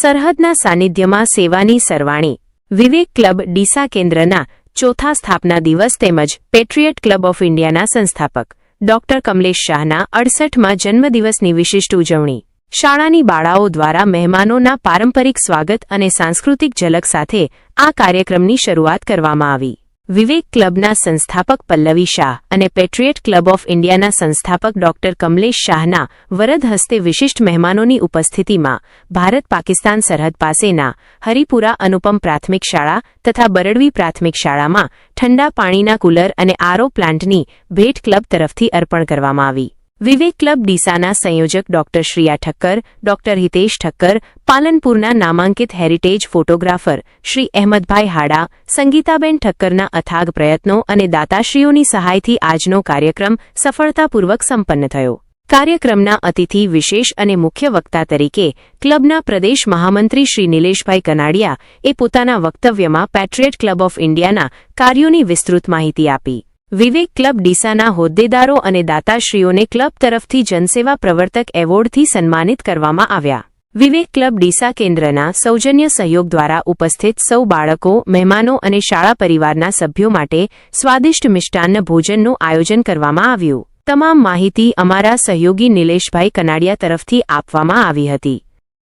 સરહદના સાનિધ્યમાં સેવાની સરવાણી. વિવેક ક્લબ ડીસા કેન્દ્રના ચોથા સ્થાપના દિવસ તેમજ પેટ્રિયટ ક્લબ ઓફ ઇન્ડિયાના સંસ્થાપક. ડોક્ટર કમલેશ શાહના અડસઠમાં જન્મદિવસની વિશિષ્ટ ઉજવણી. શાળાની બાળાઓ દ્વારા મહેમાનોના પારંપરિક સ્વાગત અને સાંસ્કૃતિક ઝલક સાથે આ કાર્યક્રમની શરૂઆત કરવામાં આવી. વિવેક ક્લબના સંસ્થાપક પલ્લવી શાહ અને પેટ્રિયટ ક્લબ ઓફ ઇન્ડિયાના સંસ્થાપક ડોક્ટર કમલેશ શાહના વરદ હસ્તે વિશિષ્ટ મહેમાનોની ઉપસ્થિતિમાં ભારત પાકિસ્તાન સરહદ પાસેના હરિપુરા અનુપમ પ્રાથમિક શાળા તથા બરડવી પ્રાથમિક શાળામાં ઠંડા પાણીના કુલર અને આરો પ્લાન્ટની ભેટ ક્લબ તરફથી અર્પણ કરવામાં આવી. વિવેક ક્લબ ડીસાના સંયોજક ડોક્ટર શ્રીયા ઠક્કર, ડોક્ટર હિતેશ ઠક્કર, પાલનપુરના નામાંકિત હેરિટેજ ફોટોગ્રાફર શ્રી અહેમદભાઈ હાડા, સંગીતાબેન ઠક્કરના અથાગ પ્રયત્નો અને દાતાશ્રીઓની સહાયથી આજનો કાર્યક્રમ સફળતાપૂર્વક સંપન્ન થયો. કાર્યક્રમના અતિથિ વિશેષ અને મુખ્ય વક્તા તરીકે ક્લબના પ્રદેશ મહામંત્રી શ્રી નિલેશભાઈ કનાડિયા એ પોતાના વક્તવ્યમાં પેટ્રિયટ ક્લબ ઓફ ઇન્ડિયાના કાર્યોની વિસ્તૃત માહિતી આપી. વિવેક ક્લબ ડીસાના હોદ્દેદારો અને દાતાશ્રીઓને ક્લબ તરફથી જનસેવા પ્રવર્તક એવોર્ડથી સન્માનિત કરવામાં આવ્યા. વિવેક ક્લબ ડીસા કેન્દ્રના સૌજન્ય સહયોગ દ્વારા ઉપસ્થિત સૌ બાળકો, મહેમાનો અને શાળા પરિવારના સભ્યો માટે સ્વાદિષ્ટ મિષ્ટાન્ન ભોજનનું આયોજન કરવામાં આવ્યું. તમામ માહિતી અમારા સહયોગી નિલેશભાઈ કનાડિયા તરફથી આપવામાં આવી હતી.